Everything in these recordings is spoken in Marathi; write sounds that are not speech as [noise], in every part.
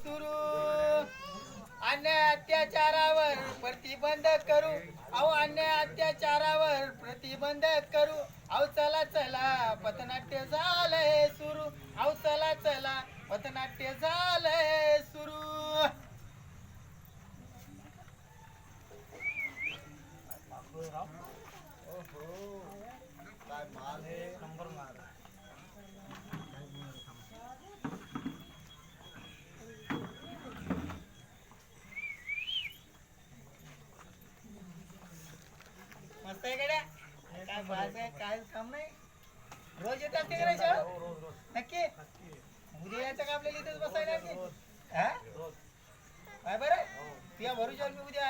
सुरू. अन्याय अत्याचारावर प्रतिबंध करू. अहो अन्याय अत्याचारावर प्रतिबंध करू. अहो चला चला पथनाट्य झालंय सुरू. अहो चला चला पथनाट्य झालंय सुरू. काय माल हे नंबर माल काय बाज आहे काय काम नाही. रोज येतात ते करायचं नक्की? उद्या यायचं का आपल्याला इथेच बसायला की? हा? काय बरं? तुझ्या भरोशावर मी उद्या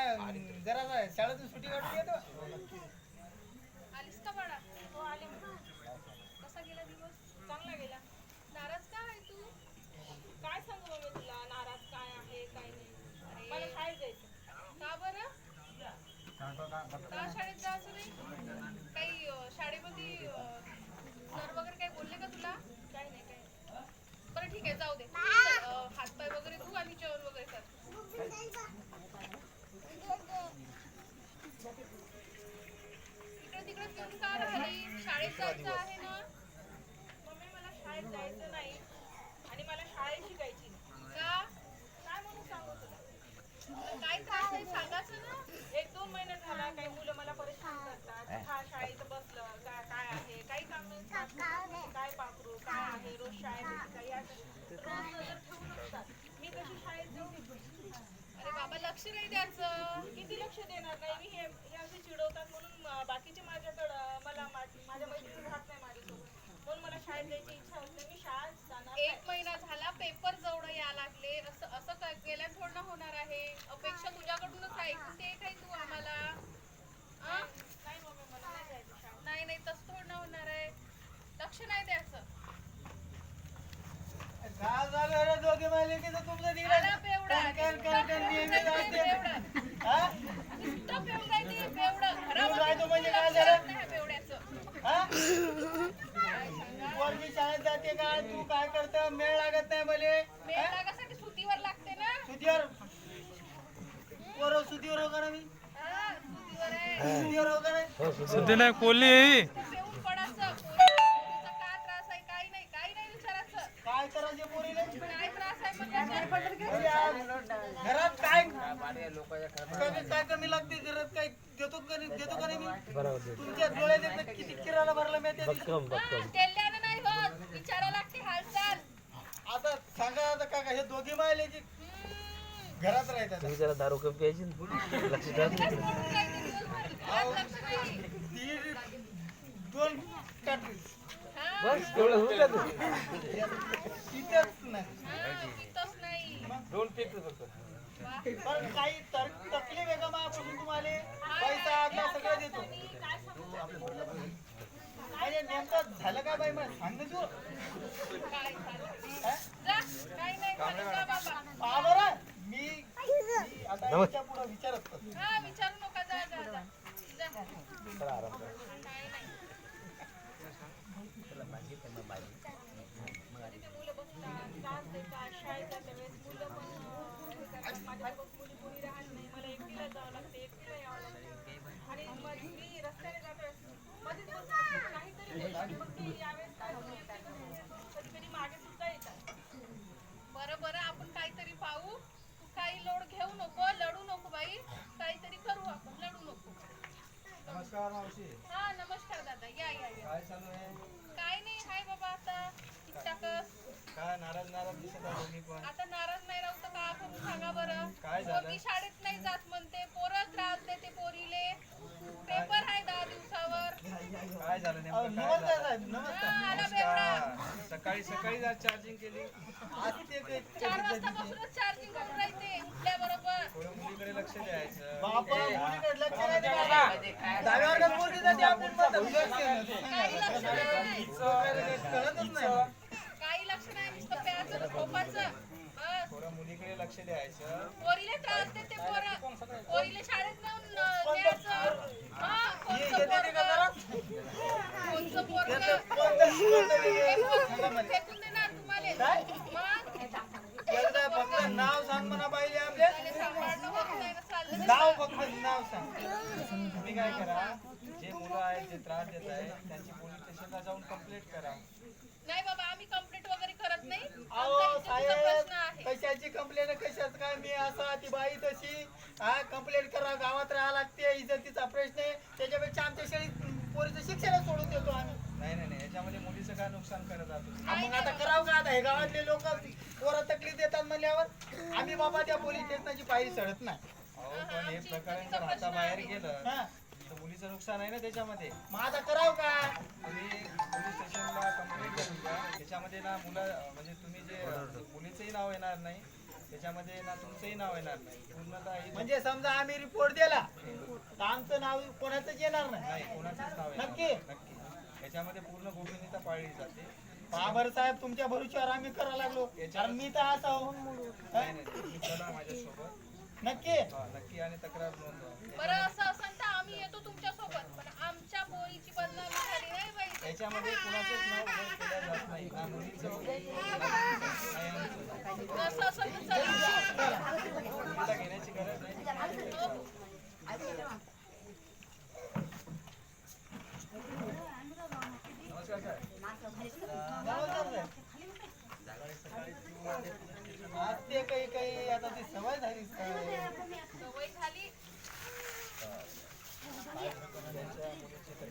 जरा शाळेतून सुट्टी काढून येतो. आलीस का बाळा? हो आली कसा गेला दिवस? चांगला गेला. नाराज का आहे तू? काय सांगू मग मी तुला? नाराज काय आहे काय नाही? मला शाळेत जायचं का बरं? का शाळेत जायचं नाही? काही शाळेमध्ये सर वगैरे काही बोलले का तुला? काही नाही काही बरं ठीक आहे जाऊ दे. हातपाय वगैरे धु आणि जेवण वगैरे कर. इकडे तिकडे फिरून का राहिली शाळेत जायचं आहे ना? मम्मी मला शाळेत जायचं नाही आणि मला शाळेत शिकायची का? काय म्हणून सांगू तुला? काय त्रास आहे? सांगायचं ना. एक दोन महिना झाला काही मुलं मला परेशान करतात हा शाळेत बसलं काय काय आहे काही काम नाही काय पाकरू काय आहे रोज शाळेत काही असं रोज नजर ठेवून असतात मी कशी शाळेत जाऊ अरे बाबा लक्ष नाही द्यायचं. किती लक्ष देणार नाही? मी हे हे असे चिडवतात म्हणून बाकीचे माझ्याकडं मला माझ्या मैत्रिणी राहत नाही माझ्यासोबत. म्हणून मला शाळेत जायची इच्छा होते मी शाळेत जाणार एक महिना झाला पेपर जवळ या लागले असं असं काय गेल्या थोडं होणार आहे अपेक्षा तुझ्याकडूनच आहे ते काही तू आम्हाला आ? नाही मम्मी मला नाही जायचं शाळेत. नाही नाही तसं थोडं होणार आहे लक्ष नाही द्यायचं काय झालं रे दोघे माहिले की तर तुमचं तिकडे आला बेवडा. कर कर कर नेहमी जाते. बेवडा. हा? नुसतं बेवडा आहे ते, बेवडा. राहतो घरामध्ये म्हणजे काय झालं? हा? पोरगी शाळेत जाते काय तू काय करत? मेळ लागत नाही मले. सुतीवर लागते ना. सुधीवर पोरं सुधीवर हो का ना मी हा, सुतीवर हो का नाही सुद्धी घरात काय काय कमी लागते घरात काय देतो देतो का नाही मी तुमच्या डोळ्यात किती किराणा भरला मी त्या दिवशी. तेल्यानं नाही होत विचारा लागते हालचाल आता सांगा आता काका हे दोघे मायले. घरात राहतात जरा दारू कमी प्यायची ना. लक्ष द्या ना. दीड दोन बस तेवढं होऊन जातं. तिथेच नाही. दोन पीक फक्त. पण काही तर तकलीफ आहे का तुम्हाला? पैसा आता सगळं देतो. म्हणजे नेमकं झालं काय बाई मला सांग ना तू? हा? पहा बरं. मी मी आता याच्यापुढे विचारत असतो. हा विचारू नका जा जा जा जा काय नाही आणि ते मुलं बघतात, त्रास देतात, शाळेत जाते वेळेस मुलं पण, अं, हे करतात. माझ्यासोबत मुली कोणी राहत नाही. मला एकटीला जावं लागते, एकटीला यावं लागते. आणि मग मी रस्त्याने जाते, मध्येच बसते. काहीतरी बोलते. मग ती यावेळेस काय बसते. कधी-कधी मागे सुद्धा येतात. बरं बरं आपण काहीतरी पाहू. तू काही लोड घेऊ नको लढू नको बाई. काहीतरी करू आपण लढू नको. नमस्कार मावशी. हा नमस्कार दादा. या या या. काय चालू आहे? काय नाही हाय बाबा आता. ठीकठाकच. काय नाराज नाराज दिसत आहे मी पण. आता नाराज नाही राहू तर का करू सांगा बरं. काय झालं? पोरगी शाळेत नाही जात म्हणते. पोरं त्रास देते पोरीले. पेपर आहे दहा दिवसावर. काय झालं अहो, नेमकं काय नमस्कार झालं? साहेब नमस्कार. हा, आला बेवडा नमस्कार. सकाळी सकाळी आज चार्जिंग केली. आज ते काही- चार वाजता बसूनच चार्जिंग करून राहते उठल्याबरोबर. थोडं मुलीकडे लक्ष द्यायचं. बापा मुलीकडे लक्ष नाही द्यायचं. दहाव्या वर्गात पोरगी जाते आपण म्हणतो, लक्ष नाही. काही लक्ष नाही. लक्ष द्यायचं. त्रास देते शाळेत नाव सांग म्हणा पाहिजे आपले नाव फक्त नाव सांग. तुम्ही काय करा जे मुलं आहेत जे त्रास देत आहेत त्यांची पोलीस स्टेशनला जाऊन कंप्लेंट करा. नाही बाबा आम्ही कंप्लेंट वगैरे करत नाही. आमचा साहेब आहे. कशाची कंप्लेंट कशाच काय मी असा ती बाई तशी? हा कंप्लेंट करा गावात राहा लागते इज्जतीचा प्रश्न आहे. त्याच्यापेक्षा आमच्या शाळेत पोरीचं शिक्षण सोडून देतो आम्ही. नाही नाही नाही याच्यामध्ये मुलीचं काय नुकसान करत आहात तुम्ही? हा, मग आता करावं का आता? हे गावातले लोक पोरं तकलीफ देतात म्हणल्यावर आम्ही बाबा त्या पोलीस स्टेशनची पायरी चढत नाही. अहो पण हे प्रकरण जर हाताबाहेर गेलं. हा. मुलीचं नुकसान आहे ना त्याच्यामध्ये? मग आता करावं का? तुम्ही पोलीस स्टेशनला कंप्लेंट करून द्या त्याच्यामध्ये ना मुलं म्हणजे तुम्ही जे मुलीचंही नाव येणार नाही. त्याच्यामध्ये ना तुमचंही नाव येणार नाही. पूर्णतः ही म्हणजे समजा आम्ही रिपोर्ट दिला तर आमचं नाव कोणाचंच येणार नाही. नाही कोणाचंच नाव येणार नक्की? नाही. नक्की. त्याच्यामध्ये पूर्ण गोपनीयता पाळली जाते. बाबर साहेब तुमच्या भरोश्यावर आम्ही करायला लागलो. कारण मी तर असं. हा? नाही नाही तुम्ही चला माझ्यासोबत. नक्की? हा, नक्की आणि तक्रार नोंदवा. बरं असं येतो तुमच्यासोबत पण आमच्या पोरीची बदनामी झाली. नाही पाहिजे याच्यामध्ये कुणाचंच नाव उल्लेख केला जात नाही ना मुलीचं नाही. आमचं. असं चला मुलीला घेण्याची गरज नाही. हो, हो. नमस्कार सर नमस्कार साहेब. आज ते काही काही आता ती सवय झाली सवय झाली त्यांच्या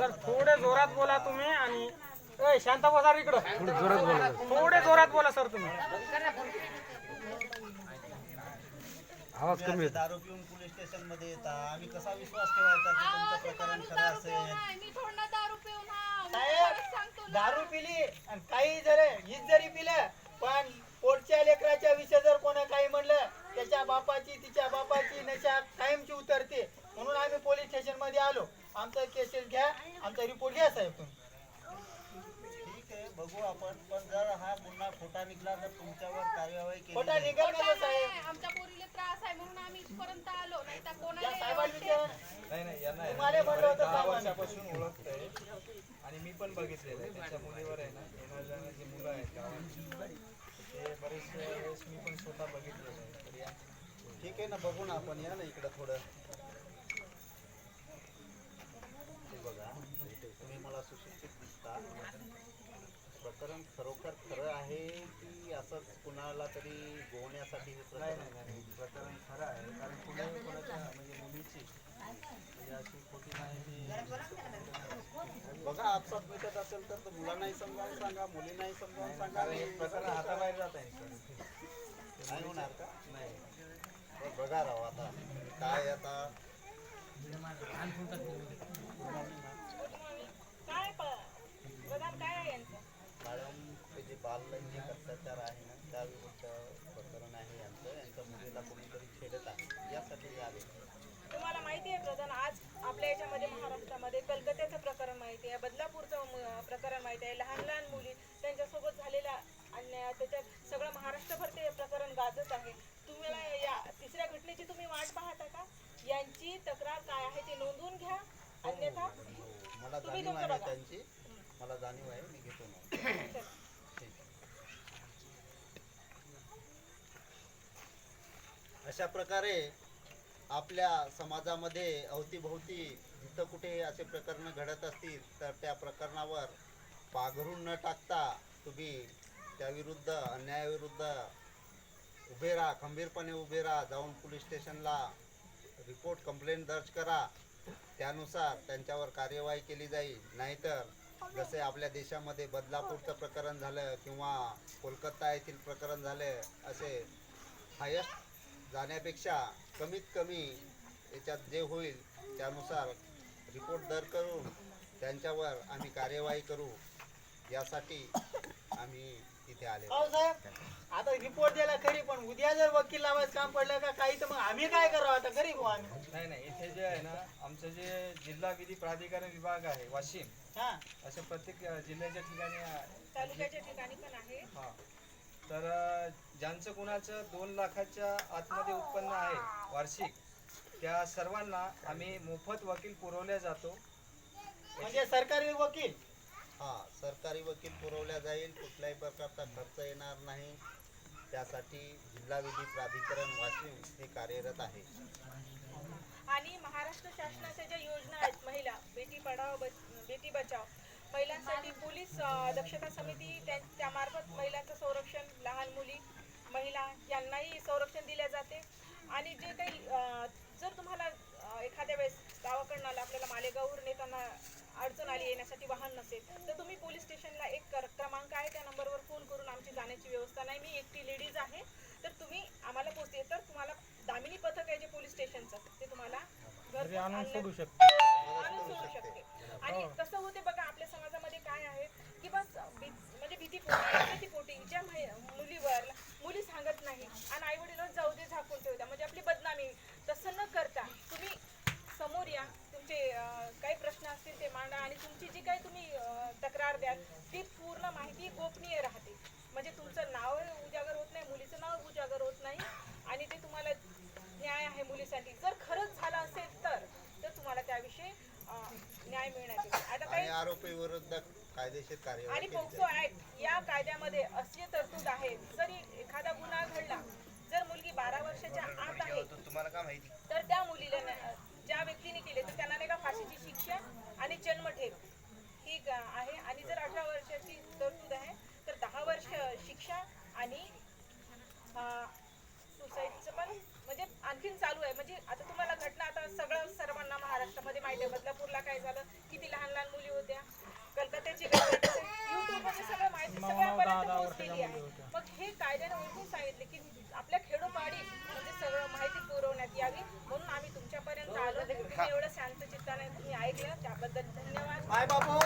सर थोडे जोरात बोला तुम्ही आणि ए, शांत बसा रे इकडं. थोडे जोरात बोला. सर तुम्ही. आवाज कमी असे दारू पिऊन पोलीस स्टेशनमध्ये येतात आम्ही कसा विश्वास ठेवायचा की तुमचं प्रकरण खरं दारू पिऊन असेल? आहे. मी थोडं ना दारू पिऊन हा मी साहेब. दारू पिली आणि काही जर हीच जरी पिलं पण पोटच्या लेकराच्या विषय जर कोणा काही म्हणलं त्याच्या बापाची तिच्या बापाची नशा कायमची उतरते. म्हणून आम्ही पोलीस स्टेशनमध्ये आलो. आमचा केसेस घ्या आमचा रिपोर्ट घ्या साहेब तुम्ही ठीक आहे बघू आपण पण जर हा पुन्हा खोटा निघला तर तुमच्यावर कार्यवाही केली खोटा जाईल. निघाल खोटं का साहेब नाही. आमच्या पोरीला त्रास आहे म्हणून आम्ही इथपर्यंत आलो नाही तर या कोणाला साहेबांनी वाटते. विचारा नाही नाही यांना आहे ना, तुम्हाला म्हणलं होतं दहा साहेबांनी. वर्षापासून ओळखतंय आणि मी पण बघितलेलं आहे त्यांच्या मुलीवर आहे ना येणार जाणार जी मुलं आहेत ते बरेच वेळेस मी पण स्वतः बघितलेलं आहे तर या ठीक आहे ना बघू ना आपण या ना इकडं थोडं हे बघा तुम्ही मला सुशिक्षित दिसता प्रकरण खरोखर खरं आहे की असंच कुणाला तरी गोवण्यासाठी हे नाही प्रकरण नाही नाही प्रकरण खरं आहे. कारण कुणी कोणाच्या म्हणजे मुलीची म्हणजे अशी खोटी माहिती बघा आपसात मिटत असेल तर तर मुलांनाही समजावून सांगा मुलींनाही समजावून सांगा. कारण हे प्रकरण हाताबाहेर जात आहे सर. नाही होणार का? नाही. बघा राव आता. काय आता काय प- प्रधान काय आहे यांचं मॅडम हे जे बाललैंगिक अत्याचार आहे ना त्याविरुद्ध प्रकरण आहे यांचं. यांच्या मुलीला कोणीतरी छेडत आहे यासाठी हे आले. तुम्हाला माहिती आहे प्रधान आज आपल्या याच्यामध्ये महाराष्ट्रामध्ये कलकत्याचं प्रकरण माहिती आहे बदलापूरचं म- प्रकरण माहिती आहे. लहान लहान मुली त्यांच्यासोबत झालेला अन्याय त्याच्यात सगळं महाराष्ट्रभर ते प्रकरण गाजत आहे. तुम्हाला या तिसऱ्या घटनेची तुम्ही वाट पाहता का? यांची तक्रार काय आहे ती नोंदवून घ्या. अन्यथा मला तुम्ही जाणीव तुमचं आहे बघा. त्यांची. मला जाणीव आहे मी घेतो ना [coughs] अशा प्रकारे आपल्या समाजामध्ये अवतीभोवती जिथं कुठे असे प्रकरण घडत असतील तर त्या प्रकरणावर पाघरून न टाकता तुम्ही त्याविरुद्ध अन्यायाविरुद्ध उभे राहा खंबीरपणे उभे राहा जाऊन पोलीस स्टेशनला रिपोर्ट कंप्लेंट दर्ज करा. त्यानुसार त्यांच्यावर कार्यवाही केली जाईल. नाहीतर जसे आपल्या देशामध्ये बदलापूरचं प्रकरण झालं किंवा कोलकाता येथील प्रकरण झालं असे हायस्ट जाण्यापेक्षा कमीत कमी याच्यात जे होईल त्यानुसार रिपोर्ट दर करून त्यांच्यावर आम्ही कार्यवाही करू यासाठी आम्ही इथे आले. हो साहेब आता रिपोर्ट द्यायला खरी पण उद्या जर वकील लावायचं काम पडलं का काही तर मग आम्ही काय करावं? आता गरीब हो आम्ही. नाही नाही इथे जे आहे ना आमचं जे जिल्हा विधी प्राधिकरण विभाग आहे वाशिम हा. अशा प्रत्येक अ, जिल्ह्याच्या ठिकाणी अ, तालुक्याच्या ठिकाणी पण आहे. हा. तर अ, ज्यांचं कुणाचं दोन लाखाच्या आतमध्ये उत्पन्न आहे वार्षिक त्या सर्वांना आम्ही मोफत वकील पुरवल्या जातो. म्हणजे सरकारी वकील? हा सरकारी वकील पुरवल्या जाईल कुठल्याही प्रकारचा खर्च येणार नाही. त्यासाठी जिल्हा विधी प्राधिकरण वाशिम हे कार्यरत आहे. आणि महाराष्ट्र शासनाच्या ज्या योजना आहेत महिला बेटी पढाव बेटी बचाव महिलांसाठी पोलीस दक्षता समिती त्या- त्यामार्फत महिलांचं संरक्षण लहान मुली महिला यांनाही संरक्षण दिले जाते. आणि जे काही जर तुम्हाला एखाद्या वेळेस गावाकडनं आपल्याला मालेगाववरून येताना अडचण आली येण्यासाठी वाहन नसेल तर तुम्ही पोलीस स्टेशनला एक कर- क्रमांक आहे त्या नंबरवर फोन करून आमची जाण्याची व्यवस्था नाही. मी एकटी लेडीज आहे तर तुम्ही आम्हाला पोचते तर तुम्हाला दामिनी पथक आहे जे पोलीस स्टेशनचं ते तुम्हाला आणून सोडू शकतो. आणून सोडू शकते. आणि कसं होते बघा आपल्या समाजामध्ये काय आहे की बस म्हणजे भीतीपोटी भीतीपोटी ज्या महि- मुलीवर मुली सांगत नाही आणि आई वडील जाऊ दे झाकून ठेवता म्हणजे आपली बदनामी. तसं न करता तुम्ही समोर या तुमचे काही मांडा आणि तुमची जी काही तुम्ही तक्रार द्याल ती पूर्ण माहिती गोपनीय राहते. म्हणजे तुमचं नाव उजागर होत नाही मुलीचं नाव उजागर होत नाही आणि ते तुम्हाला न्याय आहे मुलीसाठी. जर खरंच झालं असेल तर तर तुम्हाला त्याविषयी न्याय मिळण्यात येईल आता काही आरोपी विरुद्ध कायदेशीर कार्यवाही आणि पोक्सो ऍक्ट या कायद्यामध्ये अशी तरतूद आहे. जरी एखादा गुन्हा घडला जर मुलगी बारा वर्षाच्या आत आहे तुम्हाला काय माहिती? तर त्या मुलीला ज्या व्यक्तीने केले तर त्यांना नाही का फाशीची शिक्षा आणि जन्मठेप ही आहे. आणि जर अठरा वर्षाची तरतूद आहे तर दहा वर्ष शिक्षा आणि सुसाईडचं पण म्हणजे आणखीन चालू आहे. म्हणजे आता तुम्हाला घटना आता सगळं सर्वांना महाराष्ट्रामध्ये माहिती आहे. बदलापूरला काय झालं? किती लहान लहान मुली होत्या? कलकत्त्याची युट्यूबमध्ये सगळं माहिती सगळ्यापर्यंत पोहोचलेली आहे. मग हे कायद्याने ओळखून सांगितले की आपल्या खेडोपाडी म्हणजे सगळं माहिती पुरवण्यात यावी म्हणून आम्ही तुमच्यापर्यंत आलो. तुम्ही एवढं शांत चित्ताने तुम्ही ऐकलं. त्याबद्दल धन्यवाद. बाय बाबू